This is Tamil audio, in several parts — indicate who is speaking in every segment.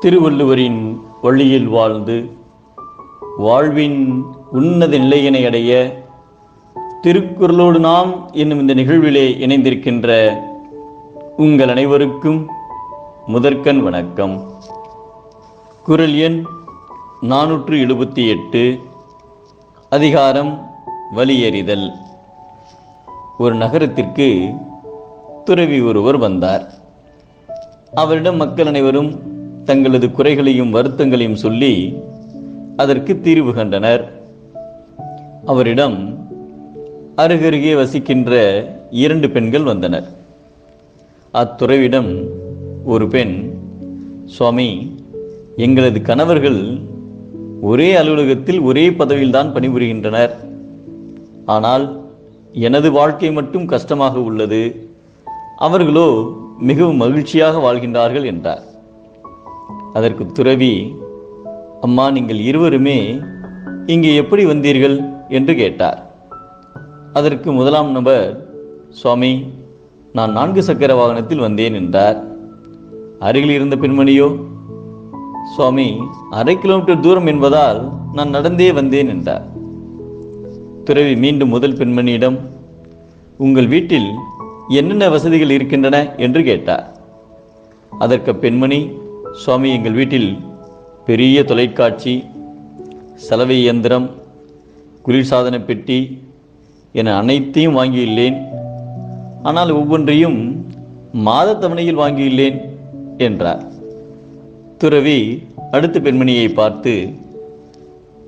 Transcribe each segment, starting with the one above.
Speaker 1: திருவள்ளுவரின் வழியில் வாழ்ந்து வாழ்வின் உன்னத நிலையினை அடைய திருக்குறளோடு நாம் என்னும் இந்த நிகழ்விலே இணைந்திருக்கின்ற உங்கள் அனைவருக்கும் முதற்கண் வணக்கம். குரல் எண் நானூற்று எழுபத்தி எட்டு அதிகாரம் வலியறிதல். ஒரு நகரத்திற்கு துறவி ஒருவர் வந்தார். அவரிடம் மக்கள் அனைவரும் தங்களது குறைகளையும் வருத்தங்களையும் சொல்லி அதற்கு தீர்வு கண்டனர். அவரிடம் அருகருகே வசிக்கின்ற இரண்டு பெண்கள் வந்தனர். அத்துறவிடம் ஒரு பெண் சுவாமி எங்களது கணவர்கள் ஒரே அலுவலகத்தில் ஒரே பதவியில்தான் பணிபுரிகின்றனர். ஆனால் எனது வாழ்க்கை மட்டும் கஷ்டமாக உள்ளது. அவர்களோ மிகவும் மகிழ்ச்சியாக வாழ்கின்றார்கள் என்றார். அதற்கு துறவி அம்மா நீங்கள் இருவருமே இங்கே எப்படி வந்தீர்கள்? என்று கேட்டார். அதற்கு முதலாம் நபர் சுவாமி நான் நான்கு சக்கர வாகனத்தில் வந்தேன் என்றார். அருகில் இருந்த பெண்மணியோ? சுவாமி அரை கிலோமீட்டர் தூரம் என்பதால் நான் நடந்தே வந்தேன் என்றார். துறவி மீண்டும் முதல் பெண்மணியிடம் உங்கள் வீட்டில் என்னென்ன வசதிகள் இருக்கின்றன? என்று கேட்டார். அதற்கு பெண்மணி சுவாமி எங்கள் வீட்டில் பெரிய தொலைக்காட்சி சலவை இயந்திரம் குளிர்சாதன பெட்டி என அனைத்தையும் வாங்கியுள்ளேன். ஆனால் ஒவ்வொன்றையும் மாதத்தவணையில் வாங்கியுள்ளேன் என்றார். துறவி அடுத்த பெண்மணியை பார்த்து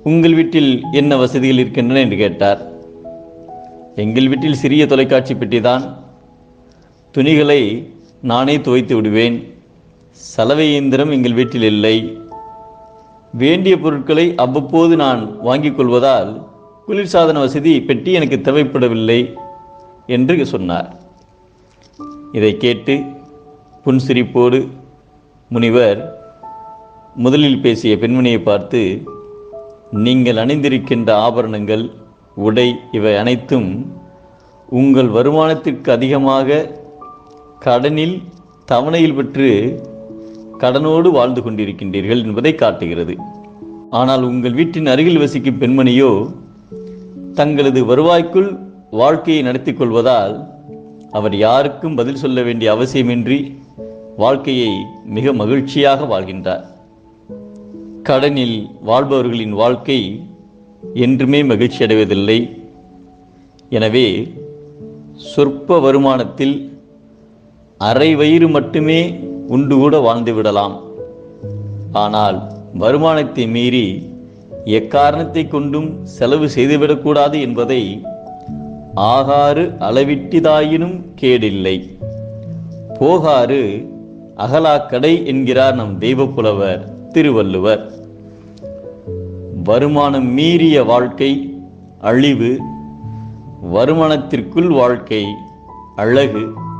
Speaker 1: உங்கள் வீட்டில் என்ன வசதிகள் இருக்கின்றன? என்று கேட்டார். எங்கள் வீட்டில் சிறிய தொலைக்காட்சி பெட்டிதான் துணிகளை நானே துவைத்து விடுவேன். சலவை இயந்திரம் எங்கள் வீட்டில் இல்லை. வேண்டிய பொருட்களை அவ்வப்போது நான் வாங்கிக் கொள்வதால் குளிர்சாதன வசதி பெட்டி எனக்கு தேவைப்படவில்லை என்று சொன்னார். இதை கேட்டு புன்சிரிப்போடு முனிவர் முதலில் பேசிய பெண்மணியை பார்த்து நீங்கள் அணிந்திருக்கின்ற ஆபரணங்கள் உடை இவை அனைத்தும் உங்கள் வருமானத்திற்கு அதிகமாக கடனில் தவணையில் பெற்று கடனோடு வாழ்ந்து கொண்டிருக்கின்றீர்கள் என்பதை காட்டுகிறது. ஆனால் உங்கள் வீட்டின் அருகில் வசிக்கும் பெண்மணியோ தங்களது வருவாய்க்குள் வாழ்க்கையை நடத்தி கொள்வதால் அவர் யாருக்கும் பதில் சொல்ல வேண்டிய அவசியமின்றி வாழ்க்கையை மிக மகிழ்ச்சியாக வாழ்கின்றார். கடனில் வாழ்பவர்களின் வாழ்க்கை என்றுமே மகிழ்ச்சி அடைவதில்லை. எனவே சொற்ப வருமானத்தில் அரை வயிறு மட்டுமே உண்டு கூட வாழ்ந்து விடலாம். ஆனால் வருமானத்தை மீறி எக்காரணத்தை கொண்டும் செலவு செய்துவிடக்கூடாது என்பதை ஆகாறு அளவிட்டிதாயினும் கேடில்லை. போகாறு அகலாக்கடை என்கிறார் நம் தெய்வப்புலவர் திருவள்ளுவர். வருமானம் மீறிய வாழ்க்கை அழிவு வருமானத்திற்குள் வாழ்க்கை அழகு